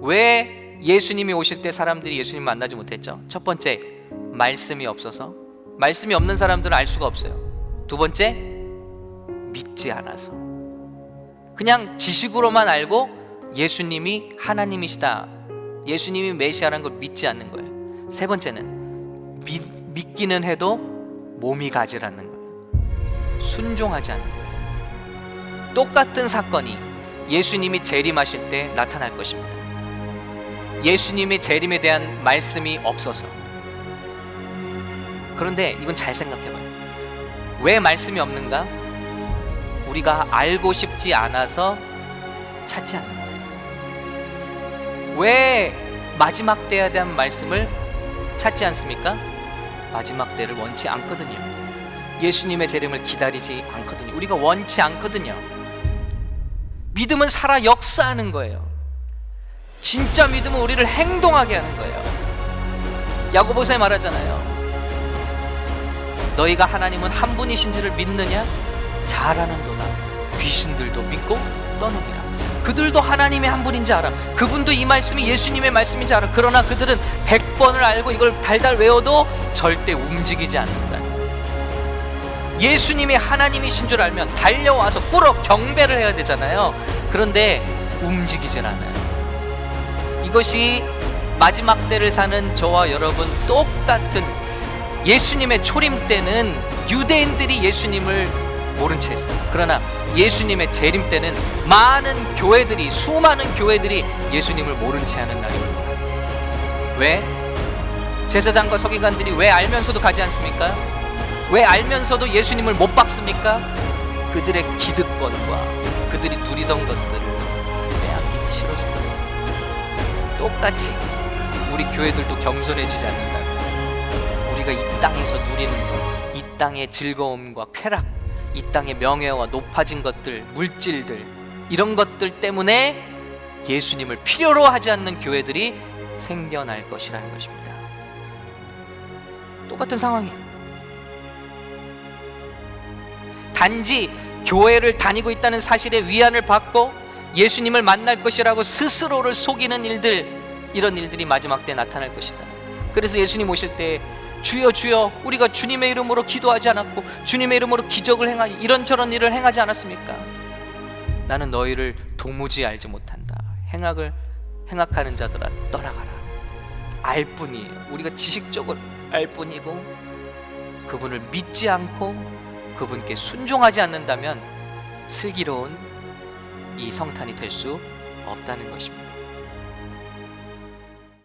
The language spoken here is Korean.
왜 예수님이 오실 때 사람들이 예수님 만나지 못했죠? 첫 번째, 말씀이 없어서. 말씀이 없는 사람들은 알 수가 없어요. 두 번째, 믿지 않아서. 그냥 지식으로만 알고 예수님이 하나님이시다. 예수님이 메시아라는 걸 믿지 않는 거예요. 세 번째는 믿, 믿기는 해도 몸이 가지 않는 거예요. 순종하지 않는 거예요. 똑같은 사건이 예수님이 재림하실 때 나타날 것입니다. 예수님의 재림에 대한 말씀이 없어서. 그런데 이건 잘 생각해봐요. 왜 말씀이 없는가? 우리가 알고 싶지 않아서 찾지 않는 거예요. 왜 마지막 때에 대한 말씀을 찾지 않습니까? 마지막 때를 원치 않거든요. 예수님의 재림을 기다리지 않거든요. 우리가 원치 않거든요. 믿음은 살아 역사하는 거예요. 진짜 믿음은 우리를 행동하게 하는 거예요. 야고보서에 말하잖아요. 너희가 하나님은 한 분이신지를 믿느냐? 잘하는도다. 귀신들도 믿고 떠넘이라. 그들도 하나님의 한 분인지 알아. 그분도 이 말씀이 예수님의 말씀인지 알아. 그러나 그들은 백 번을 알고 이걸 달달 외워도 절대 움직이지 않는다. 예수님이 하나님이신 줄 알면 달려와서 꿇어 경배를 해야 되잖아요. 그런데 움직이질 않아요. 이것이 마지막 때를 사는 저와 여러분 똑같은 예수님의 초림 때는 유대인들이 예수님을 모른 채 했어요. 그러나 예수님의 재림 때는 많은 교회들이 수많은 교회들이 예수님을 모른 채 하는 날이 옵니다. 왜? 제사장과 서기관들이 왜 알면서도 가지 않습니까? 왜 알면서도 예수님을 못 박습니까? 그들의 기득권과 그들이 누리던 것들을 빼앗기기 싫어서. 똑같이 우리 교회들도 겸손해지지 않는다. 우리가 이 땅에서 누리는 것, 이 땅의 즐거움과 쾌락, 이 땅의 명예와 높아진 것들, 물질들 이런 것들 때문에 예수님을 필요로 하지 않는 교회들이 생겨날 것이라는 것입니다. 똑같은 상황이에요. 단지 교회를 다니고 있다는 사실에 위안을 받고 예수님을 만날 것이라고 스스로를 속이는 일들 이런 일들이 마지막 때 나타날 것이다. 그래서 예수님 오실 때 주여 주여 우리가 주님의 이름으로 기도하지 않았고 주님의 이름으로 기적을 행하니 이런저런 일을 행하지 않았습니까? 나는 너희를 도무지 알지 못한다. 행악을 행악하는 자들아 떠나가라. 알 뿐이에요. 우리가 지식적으로 알 뿐이고 그분을 믿지 않고 그분께 순종하지 않는다면 슬기로운 이 성탄이 될 수 없다는 것입니다.